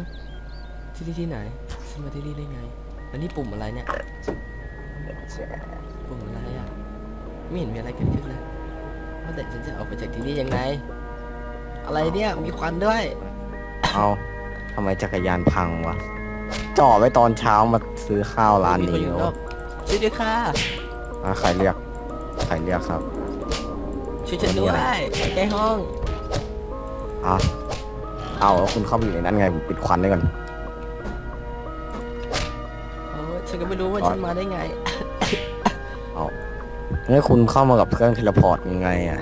ะที่นี่ที่ไหนฉันมาที่นี่ได้ไงแล้วนี่ปุ่มอะไรเนี่ย ปุ่มอะไรอะ ไม่เห็นมีอะไรเกิดขึ้นเลยว่าแต่ฉันจะออกไปจากที่นี่ยังไง อะไรเนี่ย มีควันด้วย เอาทำไมจักรยานพังวะจอดไว้ตอนเช้ามาซื้อข้าวร้านมีคนี้อยู่แล้นอกช่วยด้วยค่ะ อะใครเรียกใครเรียกครับ ช่วยฉันด้วยใกล้ห้อง อะ เอาแล้วคุณเข้าไปอยู่ในนั้นไงผมปิดควันไว้ก่อน โอ้ยฉันก็ไม่รู้ว่าอ๋อ ฉันมาได้ไงนี่คุณเข้ามากับเครื่องเทเลพอร์ตยังไงอะ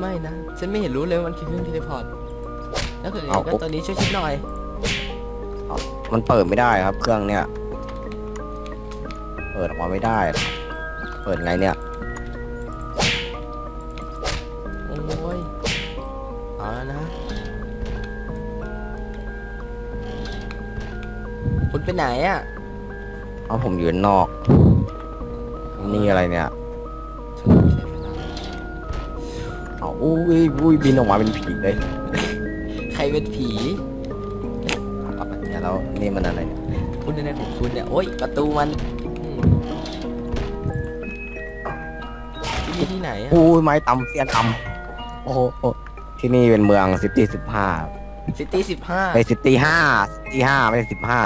ไม่นะ ฉันไม่เห็นรู้เลยว่ามันคือเครื่องเทเลพอร์ตแล้วก็เลยเอาก็ตอนนี้ช่วยฉันหน่อย มันเปิดไม่ได้ครับ เครื่องเนี้ยเปิดออกมาไม่ได้ เปิดไงเนี่ย โอ้ยเอาแล้วนะ คุณไปไหนอะเอาผมอยู่ด้านนอก นี่อะไรเนี่ยฉันไม่ใช่เวลาเอาอุ้ยอุ้ยบินออกมาเป็นผีเลย ใครเป็นผีเนี่ยแล้วนี่มันอะไรเนี่ยคุณอะไรของคุณเนี่ย โอ้ยประตูมันอืมที่นี่ที่ไหนอะอุ้ยไม้ตำเสี้ยนตำโอ้โหโอ้ที่นี่เป็นเมืองซิตี้สิบห้าซิตี้สิบห้าไอซิตี้ห้าซิตี้ห้าไม่ใช่สิบห้า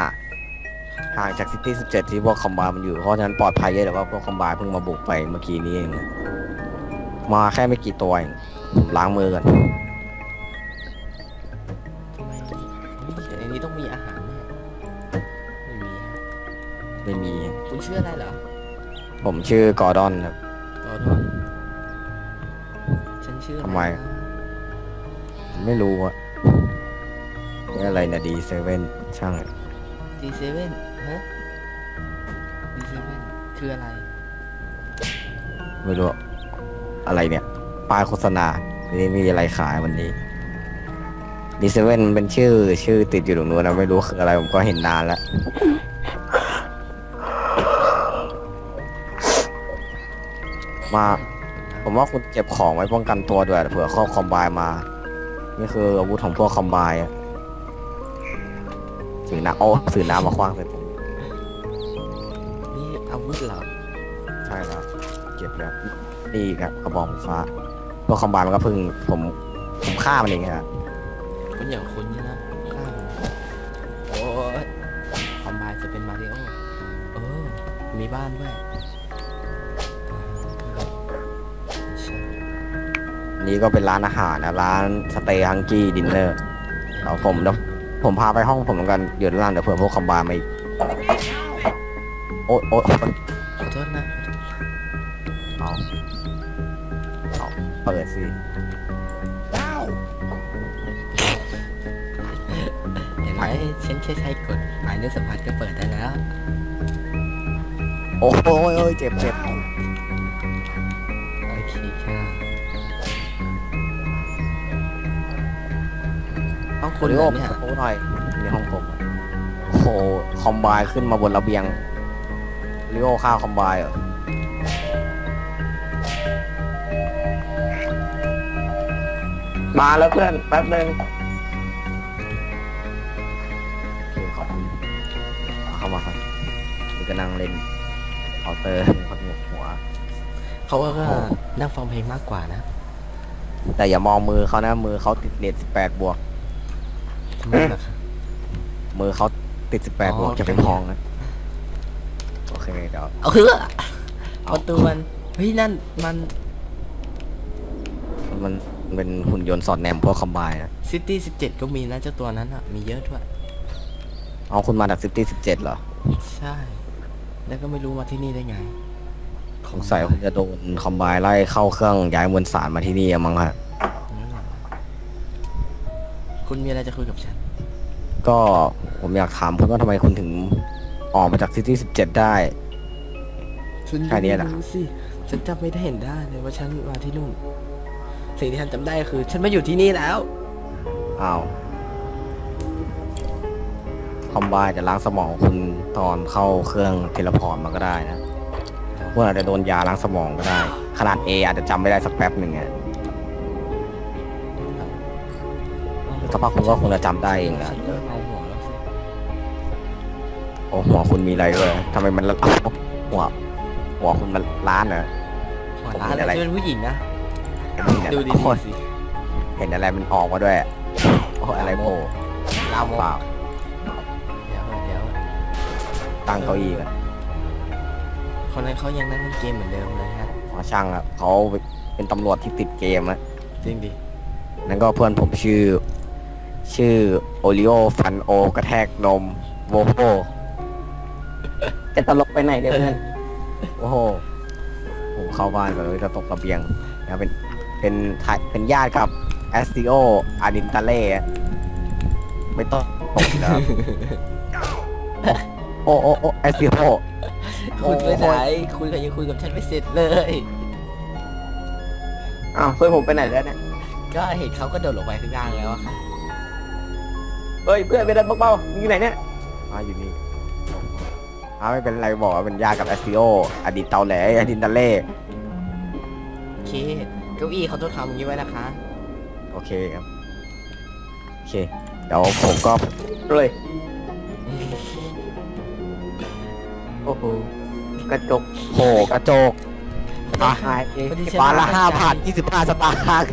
ห่างจากซิตี้สิบเจ็ดที่พวกคอมบามันอยู่ เพราะฉะนั้นปลอดภัยเยอะแต่ว่าพวกคอมบาเพิ่งมาบุกไปเมื่อกี้นี้เองมาแค่ไม่กี่ตัวเองผมล้างมือกันทำไมเฮ้ยในนี้ต้องมีอาหารแน่ไม่มีฮะไม่มี คุณชื่ออะไรเหรอ ผมชื่อกอร์ดอนครับ กอดอน ฉันชื่ออะรทำไมนะไม่รู้อะนี่อะไรนะดีเซเว่นช่างดีเซเว่น ฮะดีเซเว่นคืออะไร ไม่รู้ อะไรเนี่ยป้ายโฆษณานี่มีอะไรขายวันนี้ดีเซเว่นเป็นชื่อชื่อติดอยู่ตรงนู้นนะไม่รู้คืออะไรผมก็เห็นนานแล้ว มา ผมว่าคุณเก็บของไว้ป้องกันตัวด้วยเผื่อเข้าคอมไบน์มา นี่คืออาวุธของพวกคอมไบน์อะถือน้ำโอ้ถือน้ำมาคว้างใส่ผม นี่อาวุธเหรอใช่ครับเก็บแล้วนี่ครับกระบอกไฟฟ้าพวกคอมไบน์มันก็เพิ่งผมผมฆ่ามันเองครับคนอย่างคุณเนี่ยนะฆ่ามันโอ้ยคอมไบน์จะเป็นมาริโอเออมีบ้านด้วยใช่นี่ก็เป็นร้านอาหารนะร้านสเตย์ฮังกี้ดินเนอร์เอาผมเดี๋ยวผมพาไปห้องผมเหมือนกันอยู่ด้านล่างเดี๋ยวเผื่อพวกคอมไบน์มาอีก โอ๊ยโอ๊ยขอโทษนะเอาเอาเปิดสิเห็นไหมฉันแค่ใช้กดหมายเลขสัมผัสก็เปิดได้แล้ว โอ้โหโอ้ยเจ็บเจ็บโอเคค่ะห้องคุณเหรอเนี่ยโอ้หน่อยนี่ห้องผมโอ้โหคอมบน์ขึ้นมาบนระเบียง ลิโอข้าวคอมไบน์เหรอมาแล้วเพื่อนแป๊บนึงโอเคขอบคุณเอาเข้ามาครับนี่ก็นั่งเล่นเคาน์เตอร์พักหนวกหัว เขาก็โอ้โหนั่งฟังเพลงมากกว่านะ แต่อย่ามองมือเขานะมือเขาติดเลท18บวก ทำไมล่ะคะมือเขาติด 18บวกอ๋อจะเป็นมองนะ โอเคเดี๋ยวเอาเฮ้อเอาประตูมันเฮ้ยนั่นมันมันเป็นหุ่นยนต์สอดแนมพวกคอมไบน์นะซิตี้สิบเจ็ดก็มีนะเจ้าตัวนั้นอะ มีเยอะด้วยเอาคุณมาจากซิตี้17เหรอ ใช่ แล้วก็ไม่รู้มาที่นี่ได้ไงสงสัยคุณจะโดนคอมไบน์ไล่เข้าเครื่องย้ายมวลสารมาที่นี่อะมั้งฮะงั้นเหรอคุณมีอะไรจะคุยกับฉัน ก็ผมอยากถามคุณว่าทำไมคุณถึงออกมาจากซิตี้17ได้ ฉันแค่นี้แหละไม่รู้สิฉันจำไม่ได้เห็นได้เลยว่าฉันมาที่นู่น สิ่งที่ฉันจำได้คือ ฉันมาอยู่ที่นี่แล้วอ้าวคอมไบน์จะล้างสมองคุณตอนเข้าเครื่องเทเลพอร์ตมาก็ได้นะคุณอาจจะโดนยาล้างสมองก็ได้ ขนาด A อาจจะจำไม่ได้สักแป๊บหนึ่งอะสักพักคุณก็คงจะจำได้เองอะฉันเริ่มเมาหัวแล้วโอ้หัวคุณมีอะไรด้วยทำไมมันละหัว หัวคุณมันล้านเหรอ หัวร้านผมเห็นอะอะไร ไรเป็นผู้หญิงนะนี่เนี่ยดูดีโอ้ยๆสิเห็นอะไรมันออกมาด้วยโอ้ยอะไรโผล่ลามกเปล่าเดี๋ยวเดี๋ยวตั้งเก้าอี้กันคนนั้นเขายังนั่งเล่นเกมเหมือนเดิมเลยฮะ อ๋อช่างอะเขาเป็นตำรวจที่ติดเกมอะจริงดิ นั่นก็เพื่อนผมชื่อ ชื่อโอริโอฟันโอกระแทกนมโวโพจะตลกไปไหนเดี๋ยวเพื่อน โอ้โหผมเข้าบ้านก่อนเลยจะตกระเบียงนะเป็นเป็นทายเป็นญาติกับแอสติโออาดินตาเล่ไม่ต้องตกนะครับโอ้โอ้โอ้แอสติโอคุณไปไหนคุณก็ยังคุยกับฉันไม่เสร็จเลยอ้าวเพื่อนผมไปไหนแล้วเนี่ยก็เห็นเขาก็โดดลงไปข้างล่างแล้วอะค่ะเฮ้ยเพื่อนไปเดินเบาๆมึงอยู่ไหนเนี่ยมาอยู่นี่ อ้าไม่เป็นไรบอกว่าเป็นญาติกับแอสติโออดีตเตาแหลอดินตาเล่โอเคเก้าอี้เขาต้องทำอย่างนี้ไว้นะคะ โอเคครับโอเคเดี๋ยวผมก็เลยโอ้โหกระจกโผกระจกอะหายเองพอดีฉันบาทละไม่ห้าตั้งใจพันยี่สิบห้าสตางค์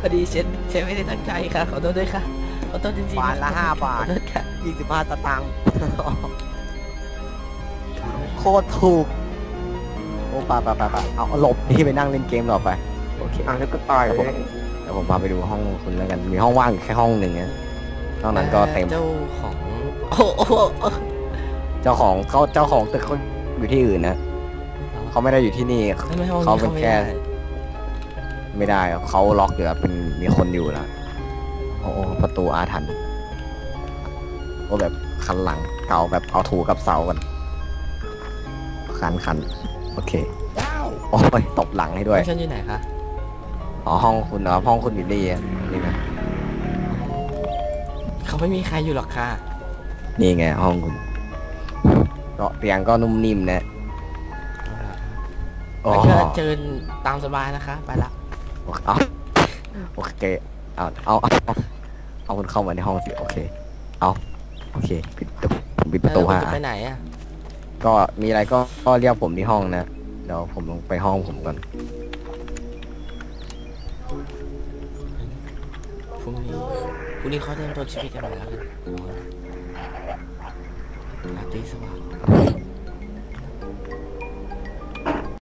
พอดีเช็ดเช็ดไม่ได้ตั้งใจค่ะขอโทษด้วยค่ะขอโทษจริงๆบาทละห้าบาขอทโทษค่ะยี่สิบห้าสตางค์โค ตรถูก โอ้ปะปะปะปะเอาหลบนี่ไปนั่งเล่นเกมต่อไป โอเคอะแล้วก็ตายเลย เดี๋ยวผมพาไปดูห้องคุณแล้วกัน มีห้องว่างอยู่แค่ห้องหนึ่งนะนอกนั้นก็เต็ม เจ้าของโอ้โหโอ้โหโอ้โหเจ้าของเขาเจ้าของตึกเขาอยู่ที่อื่นนะ เขาไม่ได้อยู่ที่นี่ทำไมห้องเขานี้เป็นเขาไม่แค่ได้ไม่ได้ครับเขาล็อกอยู่ครับเป็นมีคนอยู่แล้วโอ้โหประตูอาถรรพ์โอ้แบบคันหลังเก่าแบบเอาถูกับเสากัน คันคันโอเคโอ้ยตบหลังให้ด้วยแล้วฉันอยู่ไหนคะอ๋อห้องคุณเหรอห้องคุณอยู่นี่อะนี่นะเขาไม่มีใครอยู่หรอกค่ะนี่ไงห้องคุณก็เตียงก็นุ่มนิ่มนะอ๋อแล้วก็เจิญตามสบายนะคะ ไปละเอาโอเคเอาเอาเอาเอาเอาคุณเข้ามาในห้องสิโอเค เอาโอเคปิดประตูผมปิดประตูแล้วฮะคุณจะไปไหนอะ ก็มีอะไรก็ก็เรียกผมที่ห้องนะเดี๋ยวผมลงไปห้องผมก่อนพรุ่งนี้พรุ่งนี้เขาเริ่มต้นชีวิตกันใหม่แล้วกันราตรีสวัสดิ์